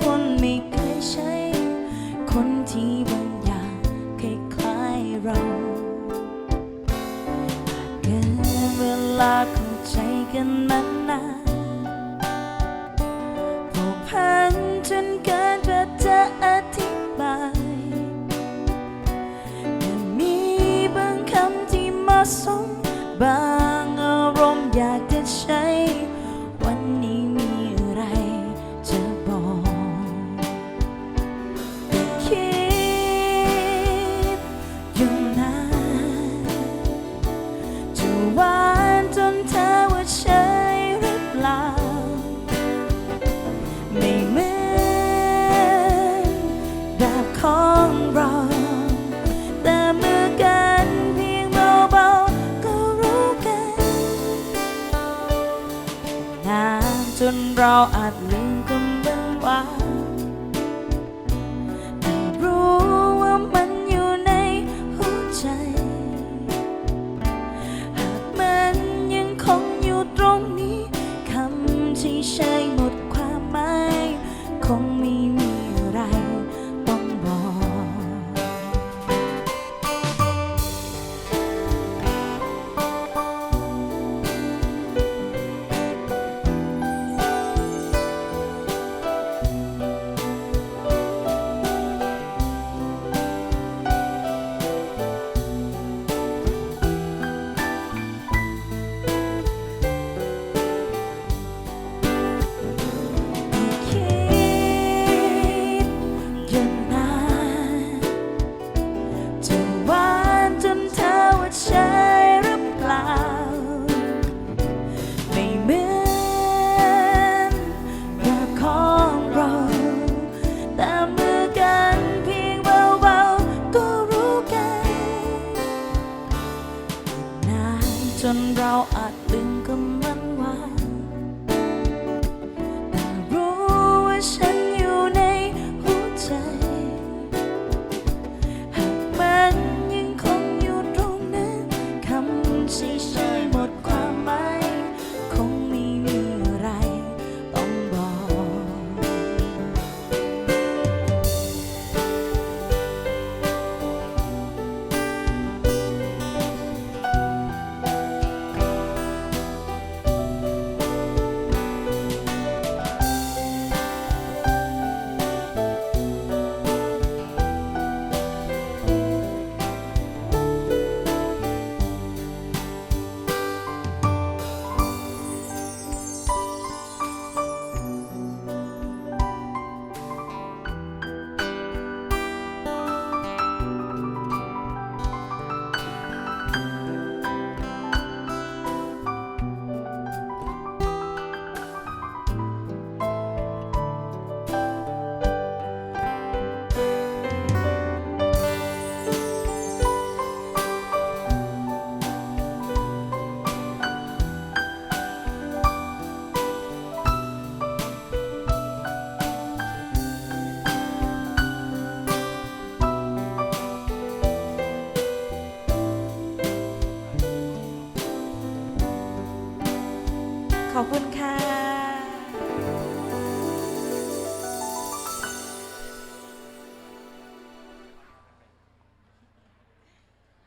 คนไม่เคยใช้ คนที่บางอย่างคล้ายเราเกินเวลาเข้าใจกันนานผูกพันจนเกินกว่จะอธิบายแต่มีบางคำที่เหมาะสม proud จนเราอาจลืมกำมัน ขอบคุณ